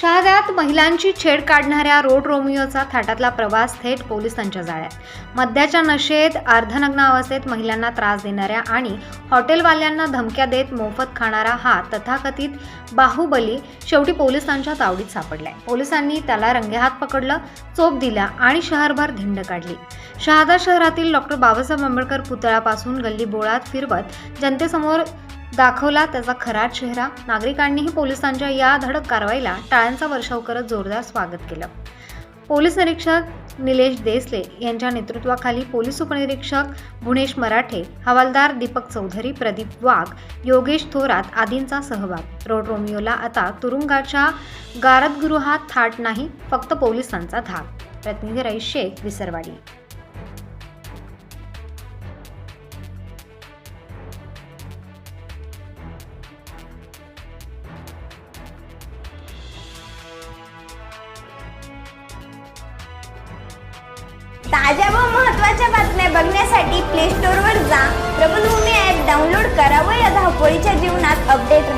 शहाद्यात महिलांची छेड काढणाऱ्या रोड रोमिओचा थाटातला प्रवास थेट पोलिसांच्या जाळ्यात. मद्याच्या नशेत अर्धनग्न अवस्थेत महिलांना त्रास देणाऱ्या आणि हॉटेलवाल्यांना धमक्या देत मोफत खाणारा हा तथाकथित बाहुबली शेवटी पोलिसांच्या तावडीत सापडलाय. पोलिसांनी त्याला रंगेहात पकडलं चोप दिला आणि शहरभर धिंड काढली. शहादा शहरातील डॉक्टर बाबासाहेब आंबेडकर पुतळ्यापासून गल्ली बोळात फिरवत जनतेसमोर दाखवला त्याचा खरा चेहरा. नागरिकांनीही पोलिसांच्या या धडक कारवाईला टाळ्यांचा वर्षाव करत जोरदार स्वागत केलं. पोलीस निरीक्षक निलेश देसले यांच्या नेतृत्वाखाली पोलीस उपनिरीक्षक भुवनेश मराठे हवालदार दीपक चौधरी प्रदीप वाघ योगेश थोरात आदींचा सहभाग. रोड रोमिओला आता तुरुंगाच्या गारदगृहात थाट नाही फक्त पोलिसांचा धाक. प्रतिनिधी रईस शेख विसरवाडी. ताज्या व महत्त्वाच्या बातम्या बघण्यासाठी प्ले स्टोअरवर जा. प्रबलभूमी ॲप डाउनलोड करा व या धावपळीच्या जीवनात अपडेट